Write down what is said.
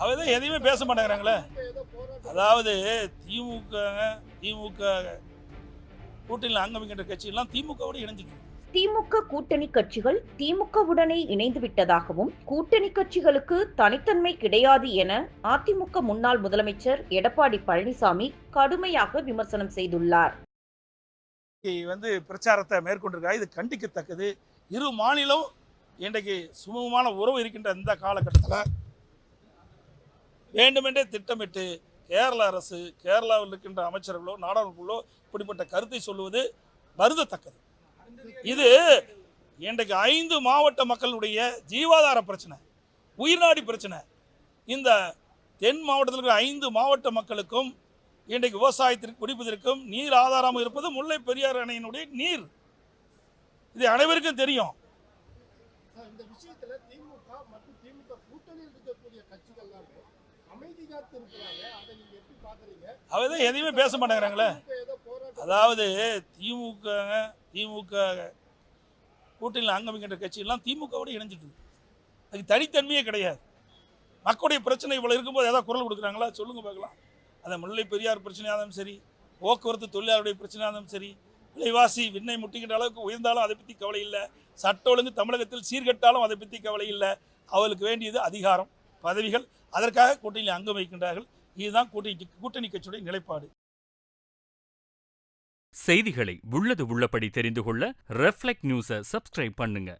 அவர் தான் எதையுமே பேச மாட்டேங்கிறாங்களே? அதாவது திமுக திமுக கூட்டணியில் அங்கமிக்கின்ற கட்சியெல்லாம் திமுகவோடு இணைஞ்சிட்டு திமுக கூட்டணி கட்சிகள் திமுகவுடனே இணைந்து விட்டதாகவும் கூட்டணி கட்சிகளுக்கு தனித்தன்மை கிடையாது என அதிமுக முன்னாள் முதலமைச்சர் எடப்பாடி பழனிசாமி கடுமையாக விமர்சனம் செய்துள்ளார். வந்து பிரச்சாரத்தை மேற்கொண்டிருக்காங்க இது கண்டிக்கத்தக்கது. இரு மாநிலம் இன்றைக்கு சுமூகமான உறவு இருக்கின்ற இந்த காலகட்டத்தில் வேண்டுமென்றே திட்டமிட்டு கேரள அரசு கேரளாவில் இருக்கின்ற அமைச்சர்களோ நாடாளுமன்றங்களோ இப்படிப்பட்ட கருத்தை சொல்லுவது வருந்தத்தக்கது. இது இன்றைக்கு ஐந்து மாவட்ட மக்களுடைய ஜீவாதார பிரச்சனை உயிர்நாடி பிரச்சனை. இந்த தென் மாவட்டத்தில் இருக்கிற ஐந்து மாவட்ட மக்களுக்கும் இன்றைக்கு விவசாயத்திற்கு குடிப்பதற்கும் நீர் ஆதாரமாக இருப்பது முல்லை பெரியார் அணையினுடைய நீர். இது அனைவருக்கும் தெரியும். இந்த விஷயத்துல திமுக மற்றும் திமுக கூட்டணியில் இருக்கக்கூடிய கட்சிகள் எல்லாமே அமைதி தான் எதையுமே பேச மாட்டேங்கிறாங்களே. அதாவது திமுக திமுக கூட்டணியில் அங்கமிக்கின்ற கட்சியெல்லாம் திமுகவோட இணைஞ்சிட்டு அதுக்கு தனித்தன்மையே கிடையாது. மக்களுடைய பிரச்சனை இவ்வளோ இருக்கும்போது ஏதாவது குரல் கொடுக்குறாங்களா? சொல்லுங்க பார்க்கலாம். அதை முல்லை பெரியார் பிரச்சனையாக இருந்தாலும் சரி போக்குவரத்து தொழிலாளருடைய பிரச்சனையாக இருந்தாலும் சரி விலைவாசி விண்ணை முட்டிக்கின்ற அளவுக்கு உயர்ந்தாலும் அதை பற்றி கவலை இல்லை. சட்ட ஒழுங்கு தமிழகத்தில் சீர்கெட்டாலும் அதை பற்றி கவலை இல்லை. அவளுக்கு வேண்டியது அதிகாரம். பதவிகள் அதற்காக கூட்டணியில் அங்கம் வைக்கின்றார்கள் இதுதான் கூட்டணி கூட்டணி கட்சியுடைய நிலைப்பாடு. செய்திகளை உள்ளது உள்ளபடி தெரிந்து கொள்ள ரெஃப்ளெக்ட் நியூஸை சப்ஸ்கிரைப் பண்ணுங்க.